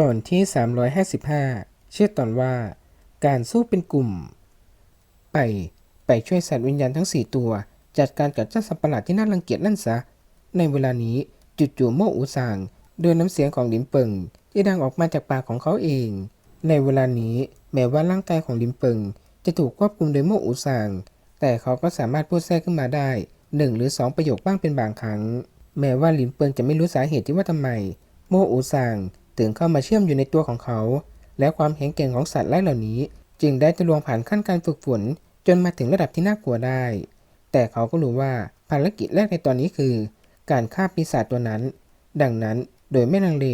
ตอนที่ 355 ชื่อตอนว่า การสู้เป็นกลุ่ม ไป ไปช่วยสัตว์วิญญาณทั้งสี่ตัว จัดการกับเจ้าสัตว์ประหลาดที่น่ารังเกียจนั่นซะ ในเวลานี้จู่ๆโมอูซางด้วยน้ำเสียงของลิมเปิงที่ดังออกมาจากปากของเขาเอง ในเวลานี้แม้ว่าร่างกายของลิมเปิงจะถูกควบคุมโดยโมอูซางแต่เขาก็สามารถพูดแทรกขึ้นมาได้หนึ่งหรือสองประโยคบ้างเป็นบางครั้ง แม้ว่าลิมเปิงจะไม่รู้สาเหตุที่ว่าทำไม โมอูซาง ถึงเข้ามาเชื่อมอยู่ในตัวของเขา และความแข็งแกร่งของสัตว์ไร้เหล่านี้ จึงได้ทะลวงผ่านขั้นการฝึกฝนจนมาถึงระดับที่น่ากลัวได้ แต่เขาก็รู้ว่าภารกิจแรกในตอนนี้คือ การฆ่าปีศาจตัวนั้น ดังนั้นโดยไม่ลังเล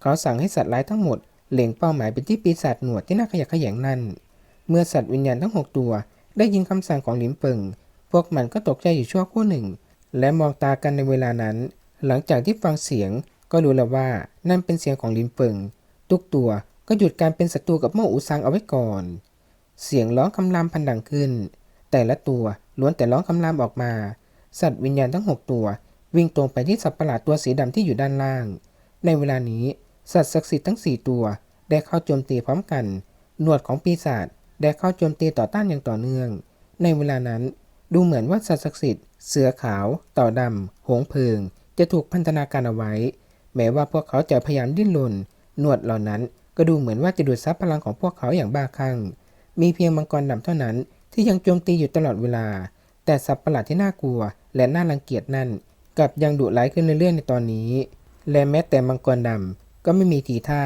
เขาสั่งให้สัตว์ร้ายทั้งหมดเล็งเป้าหมายไปที่ปีศาจหนวดที่น่าขยะแขยงนั่น เมื่อสัตว์วิญญาณทั้งหกตัว ได้ยินคำสั่งของหลิมเปิง พวกมันก็ตกใจอยู่ชั่วครู่หนึ่ง และมองตากันในเวลานั้น หลังจากที่ฟังเสียง ก็รู้แล้วว่านั่นเป็นเสียงของลิมเปิงทุกตัวก็หยุดการเป็นศัตรูกับโมอูซังเอาไว้ก่อน เสียงร้องคำรามพันดังขึ้น แต่ละตัวล้วนแต่ร้องคำรามออกมา สัตว์วิญญาณทั้งหกตัว วิ่งตรงไปที่สัตว์ประหลาดตัวสีดำที่อยู่ด้านล่าง ในเวลานี้สัตว์ศักดิ์สิทธิ์ทั้งสี่ตัวได้เข้าโจมตีพร้อมกัน หนวดของปีศาจได้เข้าโจมตีต่อต้านอย่างต่อเนื่อง ในเวลานั้นดูเหมือนว่าสัตว์ศักดิ์สิทธิ์เสือขาว ต่อดำหงส์เพิง จะถูกพันธนาการเอาไว้ แม้ว่าพวกเขาจะพยายามดิ้นรนหนวดเหล่านั้นก็ดูเหมือนว่าจะดูดซับพลังของพวกเขาอย่างบ้าคลั่ง มีเพียงมังกรดำเท่านั้นที่ยังโจมตีอยู่ตลอดเวลา แต่สัตว์ประหลาดที่น่ากลัว และน่ารังเกียจนั่นกลับยังดุร้ายขึ้นเรื่อยๆในตอนนี้ และแม้แต่มังกรดำก็ไม่มีทีท่า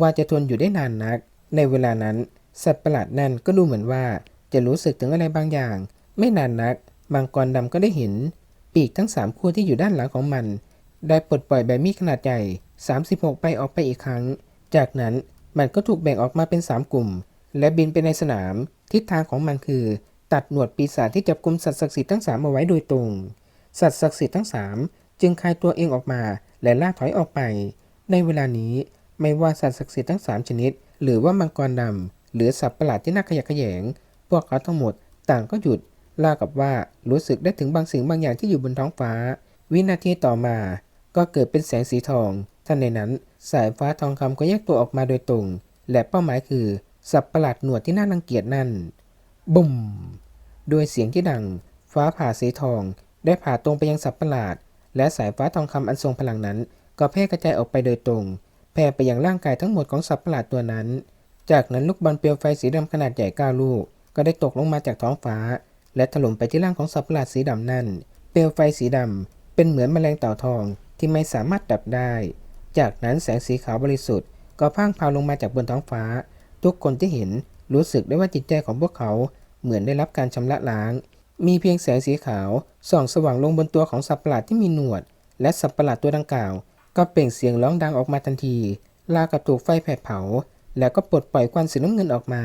ว่าจะทนอยู่ได้นานนัก ในเวลานั้น สัตว์ประหลาดนั่นก็ดูเหมือนว่าจะรู้สึกถึงอะไรบางอย่าง ไม่นานนัก มังกรดำก็ได้เห็น ปีกทั้งสามคู่ที่อยู่ด้านหลังของมัน ได้ปลดปล่อยใบมีดขนาดใหญ่ 36ไปออกไปอีกครั้ง จากนั้นมันก็ถูกแบ่งออกมาเป็น 3 กลุ่ม และบินไปในสนาม ทิศทางของมันคือ ตัดหนวดปีศาจที่จับกลุ่มสัตว์ศักดิ์สิทธิ์ทั้งสามเอาไว้โดยตรง สัตว์ศักดิ์สิทธิ์ทั้งสามจึงคลายตัวเองออกมาและล่าถอยออกไป ในเวลานี้ไม่ว่าสัตว์ศักดิ์สิทธิ์ทั้งสามชนิด หรือว่ามังกรดำหรือสัตว์ประหลาดที่น่าขยะแขยง พวกเขาทั้งหมดต่างก็หยุดล่ากับว่ารู้สึกได้ถึงบางสิ่งบางอย่างที่อยู่บนท้องฟ้า วินาทีต่อมา ก็เกิดเป็นแสงสีทองทันในนั้น สายฟ้าทองคำก็แยกตัวออกมาโดยตรง และเป้าหมายคือ สัตว์ประหลาดหนวดที่น่ารังเกียจนั่น บุ่มด้วยเสียงที่ดัง ฟ้าผ่าสีทอง ได้ผ่าตรงไปยังสัตว์ประหลาด และสายฟ้าทองคำอันทรงพลังนั้น ก็แพร่กระจายออกไปโดยตรง แผ่ไปยังร่างกายทั้งหมดของสัตว์ประหลาดตัวนั้น จากนั้นลูกบอลเปลวไฟสีดำขนาดใหญ่ก้าลูก ก็ได้ตกลงมาจากท้องฟ้า และถล่มไปที่ร่างของสัตว์ประหลาดสีดำนั่น เปลวไฟสีดำเป็นเหมือนแมลงเต่าทอง ที่ไม่สามารถดับได้ จากนั้นแสงสีขาวบริสุทธิ์ก็พ่างพาวลงมาจากบนท้องฟ้า ทุกคนที่เห็นรู้สึกได้ว่าจิตใจของพวกเขาเหมือนได้รับการชำระล้าง มีเพียงแสงสีขาวส่องสว่างลงบนตัวของสัตว์ประหลาดที่มีหนวด และสัตว์ประหลาดตัวดังกล่าว ก็เปล่งเสียงร้องดังออกมาทันทีราวกับถูกไฟแผดเผา แล้วก็ปลดปล่อยควันสีน้ำเงินออกมา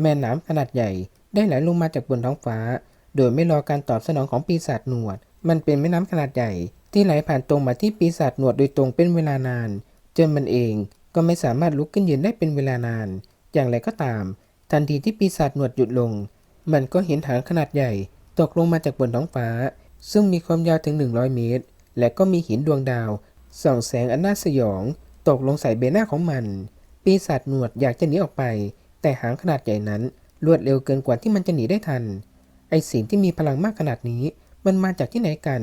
แม่น้ำขนาดใหญ่ได้ไหลลงมาจากบนท้องฟ้า โดยไม่รอการตอบสนองของปีศาจหนวด มันเป็นแม่น้ำขนาดใหญ่ ที่ไหลผ่านตรงมาที่ปีศาจหนวดโดยตรงเป็นเวลานาน จนมันเองก็ไม่สามารถลุกขึ้นยืนได้เป็นเวลานาน อย่างไรก็ตาม ทันทีที่ปีศาจหนวดหยุดลง มันก็เห็นหางขนาดใหญ่ตกลงมาจากบนท้องฟ้า ซึ่งมีความยาวถึง 100 เมตร และก็มีหินดวงดาวส่องแสงอันน่าสยอง ตกลงใส่เบหน้าของมัน ปีศาจหนวดอยากจะหนีออกไป แต่หางขนาดใหญ่นั้นรวดเร็วเกินกว่าที่มันจะหนีได้ทัน ไอสิ่งที่มีพลังมากขนาดนี้ มันมาจากที่ไหนกัน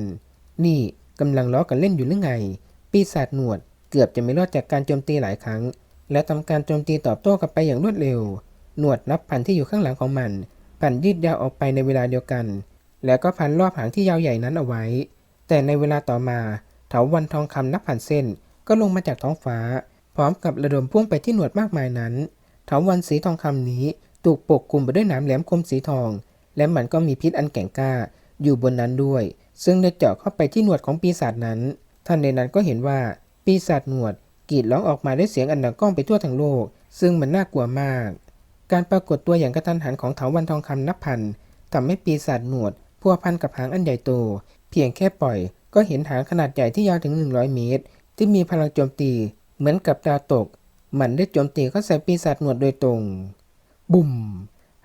นี่ กำลังล้อกันเล่นอยู่หรือไง ปีศาจหนวดเกือบจะไม่รอดจากการโจมตีหลายครั้ง และทำการโจมตีตอบโต้กลับไปอย่างรวดเร็ว หนวดนับพันที่อยู่ข้างหลังของมัน พันยืดยาวออกไปในเวลาเดียวกัน แล้วก็พันรอบหางที่ยาวใหญ่นั้นเอาไว้ แต่ในเวลาต่อมาเถาวันทองคำนับพันเส้น ก็ลงมาจากท้องฟ้า พร้อมกับระดมพุ่งไปที่หนวดมากมายนั้นเถาวันสีทองคำนี้ถูกปกคลุมไปด้วยหนามแหลมคมสีทอง และมันก็มีพิษอันแก่งกล้าอยู่บนนั้นด้วย ซึ่งได้เจาะเข้าไปที่หนวดของปีศาจนั้น ท่านในนั้นก็เห็นว่าปีศาจหนวดกรีดร้องออกมาด้วยเสียงอันดังก้องไปทั่วทั้งโลก ซึ่งมันน่ากลัวมาก การปรากฏตัวอย่างกระทันหันของเถาวันทองคำนับพันทำให้ปีศาจหนวดพัวพันกับหางอันใหญ่โต เพียงแค่ปล่อย ก็เห็นหางขนาดใหญ่ที่ยาวถึง 100 เมตร ที่มีพลังโจมตีเหมือนกับดาวตก มันได้โจมตีเข้าใส่ปีศาจหนวดโดยตรง บุ่ม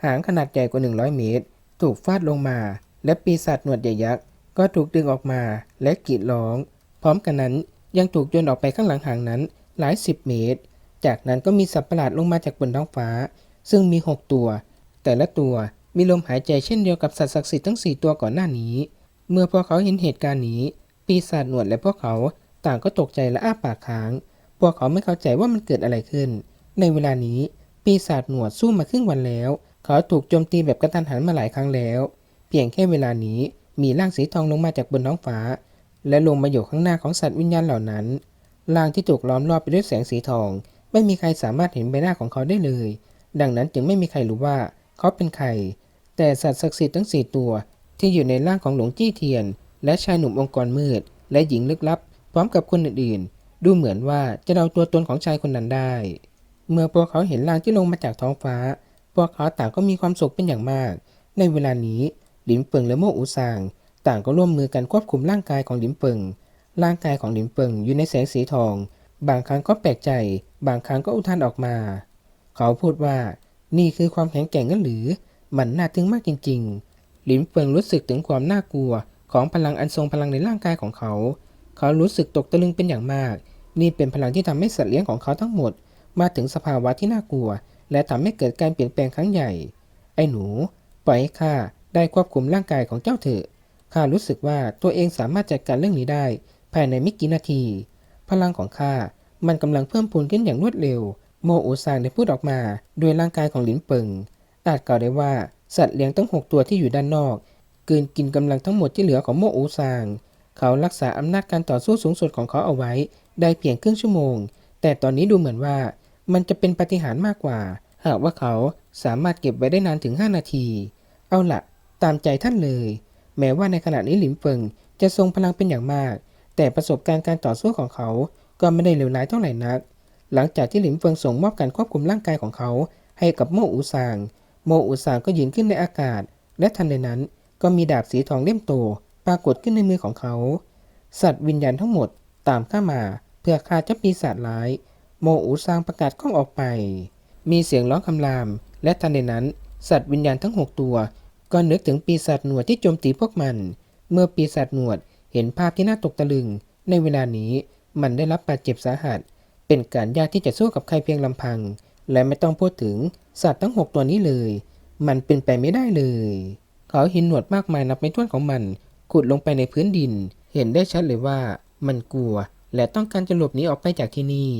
หางขนาดใหญ่กว่า 100 เมตร ถูกฟาดลงมา และปีศาจหนวดใหญ่ยักษ์ ก็ถูกดึงออกมาและกรีดร้อง พร้อมกันนั้นยังถูกโยนออกไปข้างหลังห่างนั้นหลายสิบเมตร จากนั้นก็มีสัตว์ประหลาดลงมาจากบนท้องฟ้า ซึ่งมีหกตัว แต่ละตัวมีลมหายใจเช่นเดียวกับสัตว์ศักดิ์สิทธิ์ทั้งสี่ตัวก่อนหน้านี้ เมื่อพวกเขาเห็นเหตุการณ์นี้ ปีศาจหนวดและพวกเขาต่างก็ตกใจและอ้าปากค้าง พวกเขาไม่เข้าใจว่ามันเกิดอะไรขึ้น ในเวลานี้ปีศาจหนวดสู้มาครึ่งวันแล้ว เขาถูกโจมตีแบบกระทันหันมาหลายครั้งแล้ว เพียงแค่เวลานี้ มีร่างสีทองลงมาจากบนท้องฟ้า และลงมาอยู่ข้างหน้าของสัตว์วิญญาณเหล่านั้นร่างที่ถูกล้อมรอบไปด้วยแสงสีทอง ไม่มีใครสามารถเห็นใบหน้าของเขาได้เลย ดังนั้นจึงไม่มีใครรู้ว่าเขาเป็นใคร แต่สัตว์ศักดิ์สิทธิ์ทั้งสี่ตัว ที่อยู่ในร่างของหลวงจี้เทียน และชายหนุ่มองค์กรมืด และหญิงลึกลับ พร้อมกับคนอื่นๆ ดูเหมือนว่าจะเดาตัวตนของชายคนนั้นได้ เมื่อพวกเขาเห็นร่างที่ลงมาจากท้องฟ้า พวกเขาต่างก็มีความสุขเป็นอย่างมาก ในเวลานี้ หลินเปิงและโมอูซาง ต่างก็ร่วมมือกันควบคุมร่างกายของหลินเปิง ร่างกายของหลินเปิงอยู่ในแสงสีทอง บางครั้งก็แปลกใจ บางครั้งก็อุทานออกมา เขาพูดว่า นี่คือความแข็งแกร่งงั้นหรือ มันน่าทึ่งมากจริง ๆ หลินเฟิงรู้สึกถึงความน่ากลัวของพลังอันทรงพลังในร่างกายของเขา เขารู้สึกตกตะลึงเป็นอย่างมาก นี่เป็นพลังที่ทำให้สัตว์เลี้ยงของเขาทั้งหมด มาถึงสภาวะที่น่ากลัว และทำให้เกิดการเปลี่ยนแปลงครั้งใหญ่ ไอ้หนู ปล่อยให้ข้า ได้ควบคุมร่างกายของเจ้าเถอะ ข้ารู้สึกว่าตัวเองสามารถจัดการเรื่องนี้ได้ ภายในไม่กี่นาที พลังของข้ามันกำลังเพิ่มพูนขึ้นอย่างรวดเร็ว โมอูซางได้พูดออกมาด้วยร่างกายของหลินเปิง อาจกล่าวได้ว่าสัตว์เลี้ยงทั้งหกตัวที่อยู่ด้านนอกกลืนกินกำลังทั้งหมดที่เหลือของโมอูซาง เขารักษาอำนาจการต่อสู้สูงสุดของเขาเอาไว้ ได้เพียงครึ่งชั่วโมง แต่ตอนนี้ดูเหมือนว่ามันจะเป็นปฏิหารมากกว่า หากว่าเขาสามารถเก็บไว้ได้นานถึง 5 นาที เอาละ ตามใจท่านเลย แม้ว่าในขณะนี้หลินเฟิงจะทรงพลังเป็นอย่างมาก แต่ประสบการณ์การต่อสู้ของเขาก็ไม่ได้เลวร้ายเท่าไหร่นัก หลังจากที่หลินเฟิงส่งมอบการควบคุมร่างกายของเขา ให้กับโมอูซาง โมอูซางก็ยืนขึ้นในอากาศ และทันใดนั้นก็มีดาบสีทองเล่มโตปรากฏขึ้นในมือของเขา สัตว์วิญญาณทั้งหมดตามข้ามาเพื่อฆ่าเจ้าปีศาจร้าย โมอูซางประกาศข้องออกไป มีเสียงร้องคำราม และทันใดนั้น สัตว์วิญญาณทั้งหกตัว ก็นึกถึงปีศาจหนวดที่โจมตีพวกมัน เมื่อปีศาจหนวดเห็นภาพที่น่าตกตะลึง ในเวลานี้มันได้รับบาดเจ็บสาหัส เป็นการยากที่จะสู้กับใครเพียงลำพัง และไม่ต้องพูดถึงสัตว์ทั้งหกตัวนี้เลย มันเป็นไปไม่ได้เลย เขาเห็นหนวดมากมายนับไม่ถ้วนของมัน ขุดลงไปในพื้นดิน เห็นได้ชัดเลยว่ามันกลัว และต้องการจะหลบหนีออกไปจากที่นี่